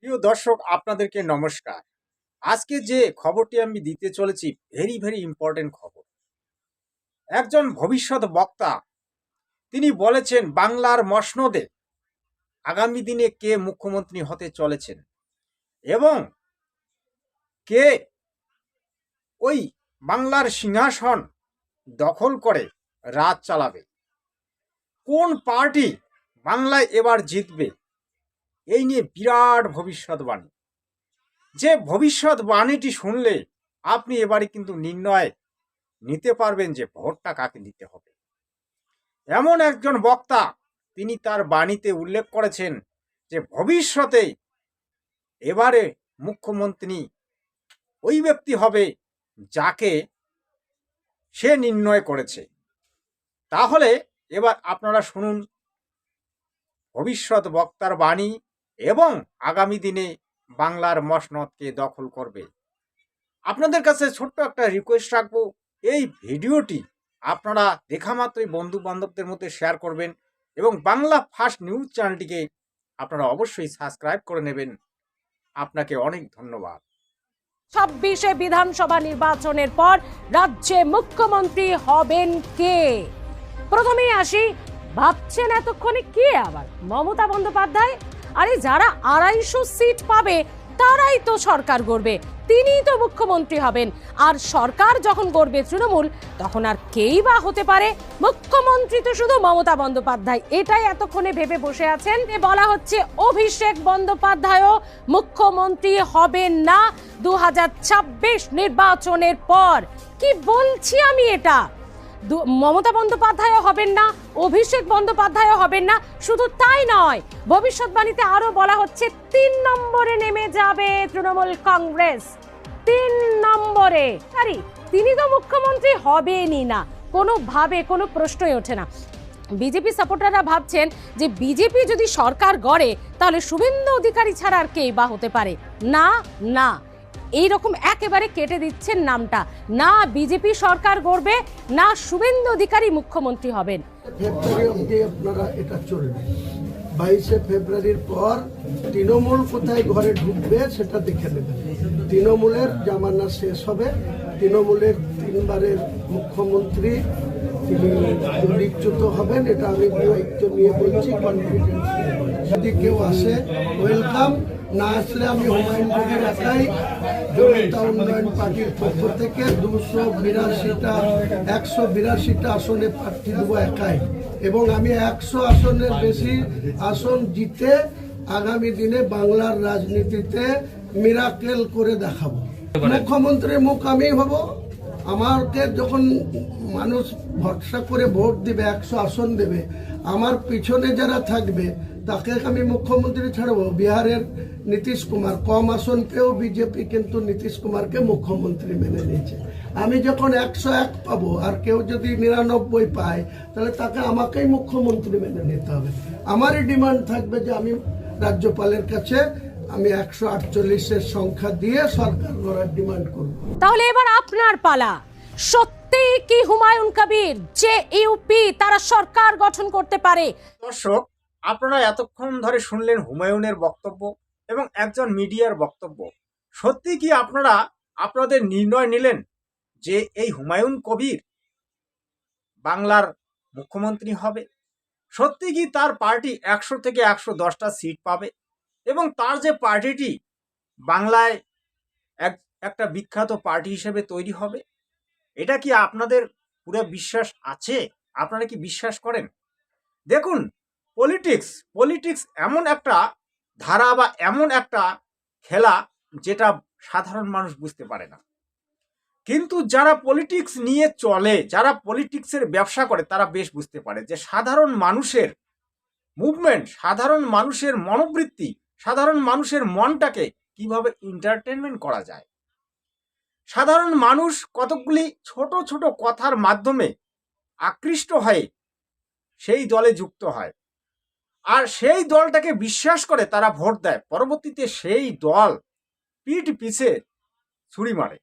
প্রিয় দর্শক, আপনাদেরকে নমস্কার। আজকে যে খবরটি আমি দিতে চলেছি ভেরি ভেরি ইম্পর্টেন্ট খবর। একজন ভবিষ্যৎ বক্তা, তিনি বলেছেন, বাংলার মসনদে আগামী দিনে কে মুখ্যমন্ত্রী হতে চলেছেন? এবং কে ওই বাংলার সিংহাসন দখল করে রাজ চালাবে? কোন পার্টি বাংলায় এবার জিতবে? এই নিয়ে বিরাট ভবিষ্যৎবাণী। যে ভবিষ্যৎবাণীটি শুনলে আপনি এবারে কিন্তু নির্ণয় নিতে পারবেন যে ভোটটা কাকে দিতে হবে। এমন একজন বক্তা তিনি তার বাণীতে উল্লেখ করেছেন যে ভবিষ্যতে এবারে মুখ্যমন্ত্রী ওই ব্যক্তি হবে যাকে সে নির্ণয় করেছে। তাহলে এবার আপনারা শুনুন, ভবিষ্যৎ বক্তার বাণী এবং আগামী দিনে বাংলার মসনদকে দখল করবে। আপনাদের কাছে ছোট্ট একটা রিকোয়েস্ট রাখব। এই ভিডিওটি আপনারা দেখা মাত্রই বন্ধু বান্ধবদের মধ্যে শেয়ার করবেন এবং বাংলা ফার্স্ট নিউজ চ্যানেলটিকে আপনারা অবশ্যই সাবস্ক্রাইব করে নেবেন। আপনাকে অনেক ধন্যবাদ। ছাব্বিশে বিধানসভা নির্বাচনের পর রাজ্যে মুখ্যমন্ত্রী হবেন কে? প্রথমেই আসি, ভাবছেন এতক্ষণে কে আবার? মমতা বন্দ্যোপাধ্যায় আরে যারা আড়াইশো সিট পাবে, তারাই তো সরকার গড়বে। তিনিই তো মুখ্যমন্ত্রী হবেন। আর সরকার যখন গড়বে তৃণমূল, তখন আর কেই বা হতে পারে। মুখ্যমন্ত্রী তো শুধু মমতা বন্দ্যোপাধ্যায়। এটাই এতক্ষণে ভেবে বসে আছেন বলা হচ্ছে অভিষেক বন্দ্যোপাধ্যায়ও মুখ্যমন্ত্রী হবেন না। দু হাজার ছাব্বিশ নির্বাচনের পর। কি বলছি আমি এটা? মমতা বন্দ্যোপাধ্যায়ও হবেন না, অভিষেক বন্দ্যোপাধ্যায়ও হবেন না, শুধু তাই নয়, ভবিষ্যৎবাণীতে আরও বলা হচ্ছে তিন নম্বরে নেমে যাবে তৃণমূল কংগ্রেস। তিন নম্বরে। আরে, তিনি তো মুখ্যমন্ত্রী হবেনই না, কোনোভাবে কোনো প্রশ্নই ওঠে না। বিজেপি সাপোর্টাররা ভাবছেন যে বিজেপি যদি সরকার গড়ে, তাহলে শুভেন্দু অধিকারী ছাড়া আর কেই বা হতে পারে। না না। এই রকম একেবারে কেটে দিচ্ছেন নামটা। না বিজেপি সরকার গড়বে, না শুভেন্দু অধিকারী মুখ্যমন্ত্রী হবেন। অবধি আপনারা এটা চলবে। বাইশে ফেব্রুয়ারির পর তৃণমূল কোথায় ঘরে ঢুকবে সেটা দেখে নেবেন। তৃণমূলের জামানা শেষ হবে। তৃণমূলের তিনবারের মুখ্যমন্ত্রী তিনি দলীচ্যুত হবেন, এটা আমি দায়িত্ব নিয়ে বলছি কনফিডেন্স যদি কেউ আসে ওয়েলকাম না আসলে আমি হুমায়ুন কবির একাই জনতা উন্নয়ন পার্টির পক্ষ থেকে দুশো বিরাশিটা, একশো বিরাশিটা আসনে প্রার্থী দেবো একাই। এবং আমি একশো আসনের বেশি আসন জিতে আগামী দিনে বাংলার রাজনীতিতে মিরাকেল করে দেখাবো। মুখ্যমন্ত্রীর মুখ আমি হব। আমাকে যখন মানুষ ভরসা করে ভোট দিবে, একশো আসন দেবে, আমার পিছনে যারা থাকবে তাকে আমি মুখ্যমন্ত্রী ছাড়বো। বিহারের নীতিশ কুমার কম আসন পেয়েও বিজেপি কিন্তু নীতিশ কুমারকে মুখ্যমন্ত্রী মেনে নিয়েছে। আমি যখন একশো এক পাবো আর কেউ যদি নিরানব্বই পায় তাহলে তাকে আমাকেই মুখ্যমন্ত্রী মেনে নিতে হবে। আমারই ডিমান্ড থাকবে যে আমি রাজ্যপালের কাছে আমি একশো আটচল্লিশের সংখ্যা দিয়ে সরকার গড়ার ডিমান্ড করব। তাহলে এবার আপনার পালা। সত্যি কি হুমায়ুন কবির যে ইউপি তারা সরকার গঠন করতে পারে? দর্শক আপনারা এতক্ষণ ধরে শুনলেন হুমায়ুনের বক্তব্য এবং একজন মিডিয়ার বক্তব্য। সত্যি কি আপনারা আপনাদের নির্ণয় নিলেন যে এই হুমায়ুন কবির বাংলার মুখ্যমন্ত্রী হবে? সত্যি কি তার পার্টি একশো থেকে একশো দশটা সিট পাবে? এবং তার যে পার্টিটি বাংলায় এক, একটা বিখ্যাত পার্টি হিসেবে তৈরি হবে? এটা কি আপনাদের পুরো বিশ্বাস আছে? আপনারা কি বিশ্বাস করেন? দেখুন পলিটিক্স পলিটিক্স এমন একটা ধারা বা এমন একটা খেলা যেটা সাধারণ মানুষ বুঝতে পারে না। কিন্তু যারা পলিটিক্স নিয়ে চলে, যারা পলিটিক্সের ব্যবসা করে, তারা বেশ বুঝতে পারে যে সাধারণ মানুষের মুভমেন্ট সাধারণ মানুষের মনোবৃত্তি, সাধারণ মানুষের মনটাকে কীভাবে এন্টারটেনমেন্ট করা যায়। সাধারণ মানুষ কতকগুলি ছোট ছোট কথার মাধ্যমে আকৃষ্ট হয়ে সেই দলে যুক্ত হয়। আর সেই দলটাকে বিশ্বাস করে তারা ভোট দেয়। পরবর্তীতে সেই দল পিঠ পিছে ছুরি মারে।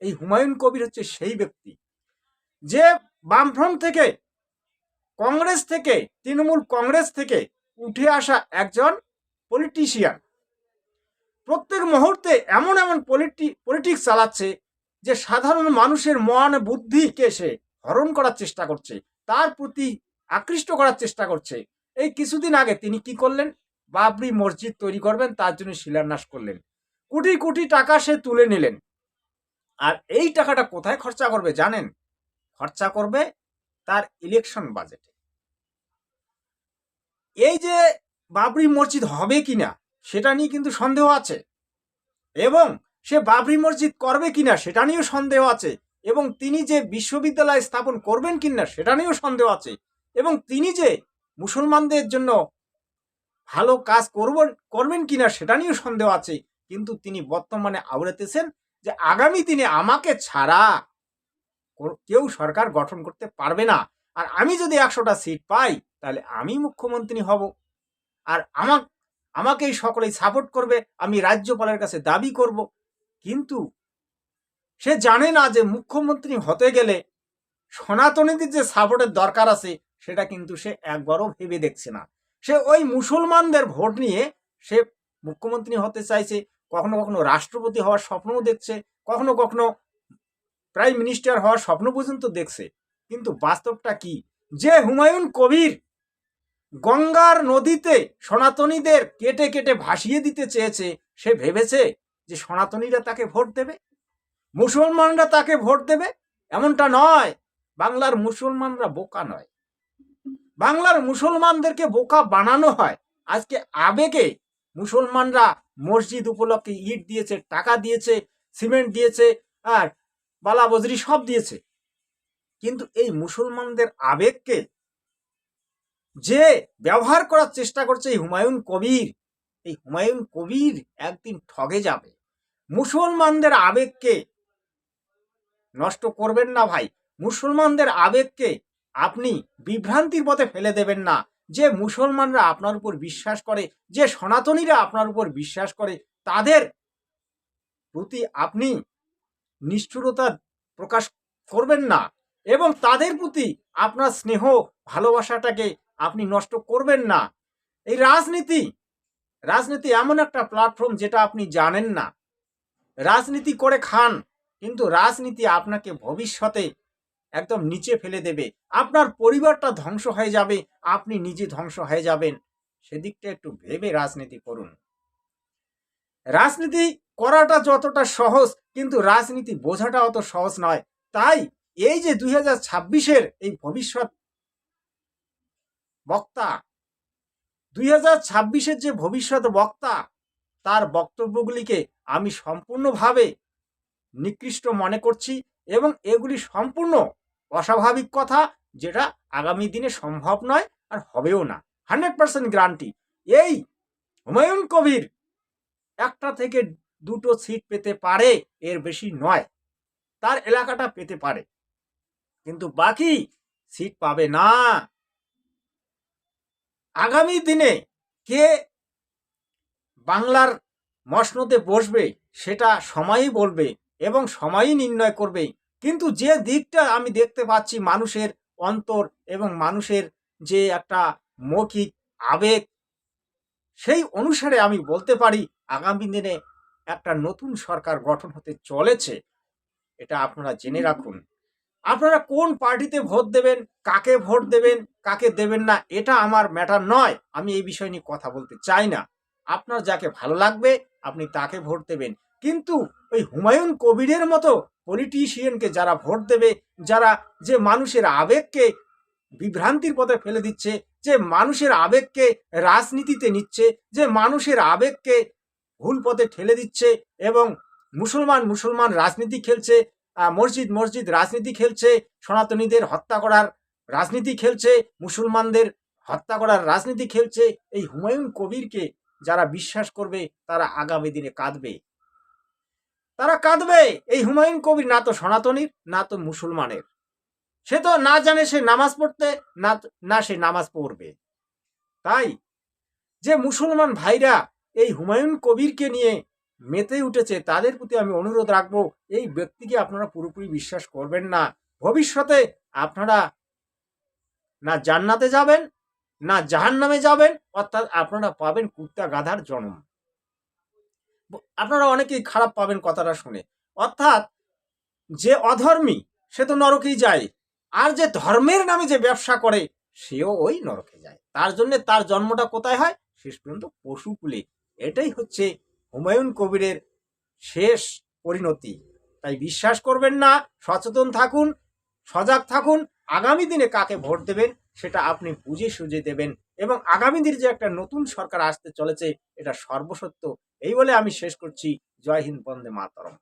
এই হুমায়ুন কবির হচ্ছে সেই ব্যক্তি। যে বামফ্রন্ট থেকে, কংগ্রেস থেকে, তৃণমূল কংগ্রেস থেকে উঠে আসা একজন পলিটিশিয়ান প্রত্যেক মুহূর্তে এমন এমন পলিটি পলিটিক্স চালাচ্ছে যে সাধারণ মানুষের মন, বুদ্ধিকে সে হরণ করার চেষ্টা করছে, তার প্রতি আকৃষ্ট করার চেষ্টা করছে। এই কিছুদিন আগে তিনি কি করলেন? বাবরি মসজিদ তৈরি করবেন, তার জন্য শিলান্যাস করলেন। কোটি কোটি টাকা সে তুলে নিলেন। আর এই টাকাটা কোথায় খরচা করবে জানেন? খরচা করবে তার ইলেকশন বাজেটে এই যে বাবরি মসজিদ হবে কিনা, সেটা নিয়ে কিন্তু সন্দেহ আছে। এবং সে বাবরি মসজিদ করবে কিনা, সেটা নিয়েও সন্দেহ আছে। এবং তিনি যে বিশ্ববিদ্যালয় স্থাপন করবেন কিনা, সেটা নিয়েও সন্দেহ আছে। এবং তিনি যে মুসলমানদের জন্য ভালো কাজ করব, করবেন কিনা সেটা নিয়েও সন্দেহ আছে। কিন্তু তিনি বর্তমানে আওড়াতেছেন যে আগামী দিনে আমাকে ছাড়া কেউ সরকার গঠন করতে পারবে না। আর আমি যদি একশোটা সিট পাই, তাহলে আমি মুখ্যমন্ত্রী হব। আর আমাক, আমাকেই সকলেই সাপোর্ট করবে, আমি রাজ্যপালের কাছে দাবি করব। কিন্তু সে জানে না যে মুখ্যমন্ত্রী হতে গেলে সনাতনীদের যে সাপোর্টের দরকার আছে সেটা কিন্তু সে একবারও ভেবে দেখছে না। সে ওই মুসলমানদের ভোট নিয়ে সে মুখ্যমন্ত্রী হতে চাইছে, কখনো কখনো রাষ্ট্রপতি হওয়ার স্বপ্নও দেখছে, কখনো কখনো প্রাইম মিনিস্টার হওয়ার স্বপ্ন পর্যন্ত দেখছে। কিন্তু বাস্তবটা কি? যে হুমায়ুন কবির গঙ্গার নদীতে সনাতনীদের কেটে কেটে ভাসিয়ে দিতে চেয়েছে, সে ভেবেছে যে সনাতনীরা তাকে ভোট দেবে? মুসলমানরা তাকে ভোট দেবে? এমনটা নয়। বাংলার মুসলমানরা বোকা নয়। বাংলার মুসলমানদেরকে বোকা বানানো হয়। আজকে আবেগে মুসলমানরা মসজিদ উপলক্ষে ইট দিয়েছে, টাকা দিয়েছে, সিমেন্ট দিয়েছে, আর বালা বজরি সব দিয়েছে। কিন্তু এই মুসলমানদের আবেগকে যে ব্যবহার করার চেষ্টা করছে এই হুমায়ুন কবির, এই হুমায়ুন কবির একদিন ঠগে যাবে। মুসলমানদের আবেগকে নষ্ট করবেন না ভাই। মুসলমানদের আবেগকে আপনি বিভ্রান্তির পথে ফেলে দেবেন না। যে মুসলমানরা আপনার উপর বিশ্বাস করে, যে সনাতনীরা আপনার উপর বিশ্বাস করে, তাদের প্রতি আপনি নিষ্ঠুরতা প্রকাশ করবেন না এবং তাদের প্রতি আপনার স্নেহ, ভালোবাসাটাকে আপনি নষ্ট করবেন না। এই রাজনীতি রাজনীতি এমন একটা প্ল্যাটফর্ম যেটা আপনি জানেন না। রাজনীতি করে খান, কিন্তু রাজনীতি আপনাকে ভবিষ্যতে একদম নিচে ফেলে দেবে। আপনার পরিবারটা ধ্বংস হয়ে যাবে, আপনি নিজে ধ্বংস হয়ে যাবেন। সেদিকটা একটু ভেবে রাজনীতি করুন। রাজনীতি করাটা যতটা সহজ, কিন্তু রাজনীতি বোঝাটা অত সহজ নয়। তাই এই যে দুই হাজার ছাব্বিশের এই ভবিষ্যৎ বক্তা, দুই হাজার ছাব্বিশের যে ভবিষ্যৎ বক্তা, তার বক্তব্যগুলিকে আমি সম্পূর্ণভাবে নিকৃষ্ট মনে করছি এবং এগুলি সম্পূর্ণ অস্বাভাবিক কথা যেটা আগামী দিনে সম্ভব নয় আর হবেও না। Hundred percent guarantee. এই হুমায়ুন কবির একটা থেকে দুটো সিট পেতে পারে, এর বেশি নয়। তার এলাকাটা পেতে পারে। কিন্তু বাকি সিট পাবে না। আগামী দিনে কে বাংলার মসনদে বসবে, সেটা সময়ই বলবে এবং সময়ই নির্ণয় করবে। কিন্তু যে দিকটা আমি দেখতে পাচ্ছি মানুষের অন্তর এবং মানুষের যে একটা মৌখিক আবেগ সেই অনুসারে আমি বলতে পারি আগামী দিনে একটা নতুন সরকার গঠন হতে চলেছে। এটা আপনারা জেনে রাখুন। আপনারা কোন পার্টিতে ভোট দেবেন কাকে ভোট দেবেন কাকে দেবেন না এটা আমার ম্যাটার নয়। আমি এই বিষয় নিয়ে কথা বলতে চাই না। আপনার যাকে ভালো লাগবে আপনি তাকে ভোট দেবেন। কিন্তু ওই হুমায়ুন কবিরের মতো পলিটিশিয়ানকে যারা ভোট দেবে, যারা যে মানুষের আবেগকে বিভ্রান্তির পথে ফেলে দিচ্ছে, যে মানুষের আবেগকে রাজনীতিতে নিচ্ছে, যে মানুষের আবেগকে ভুল পথে ঠেলে দিচ্ছে এবং মুসলমান মুসলমান রাজনীতি খেলছে মসজিদ মসজিদ রাজনীতি খেলছে, সনাতনীদের হত্যা করার রাজনীতি খেলছে, মুসলমানদের হত্যা করার রাজনীতি খেলছে, এই হুমায়ুন কবিরকে যারা বিশ্বাস করবে, তারা আগামী দিনে কাঁদবে। তারা কাঁদবে। এই হুমায়ুন কবির না তো সনাতনীর, না তো মুসলমানের। সে তো না জানে সে নামাজ পড়তে, না না সে নামাজ পড়বে। তাই যে মুসলমান ভাইরা এই হুমায়ুন কবিরকে নিয়ে মেতে উঠেছে, তাদের প্রতি আমি অনুরোধ রাখব, এই ব্যক্তিকে আপনারা পুরোপুরি বিশ্বাস করবেন না। ভবিষ্যতে আপনারা না জান্নাতে যাবেন, না জাহান্নামে যাবেন, অর্থাৎ আপনারা পাবেন কুত্তা গাধার জন্ম। আপনারা অনেকেই খারাপ পাবেন কথাটা শুনে। অর্থাৎ যে অধর্মী, সে তো নরকেই যায়। আর যে ধর্মের নামে যে ব্যবসা করে, সেও ওই নরকে যায়। তার জন্য তার জন্মটা কোথায় হয়? শেষ পর্যন্ত পশুকুলে এটাই হচ্ছে হুমায়ুন কবিরের শেষ পরিণতি। তাই বিশ্বাস করবেন না, সচেতন থাকুন, সজাগ থাকুন, আগামী দিনে কাকে ভোট দেবেন, সেটা আপনি বুঝে সুঝে দেবেন। এবং আগামী দিনে যে একটা নতুন সরকার আসতে চলেছে, এটা সর্বসত্য এই বলে আমি শেষ করছি। জয় হিন্দ বন্দে মাতরম।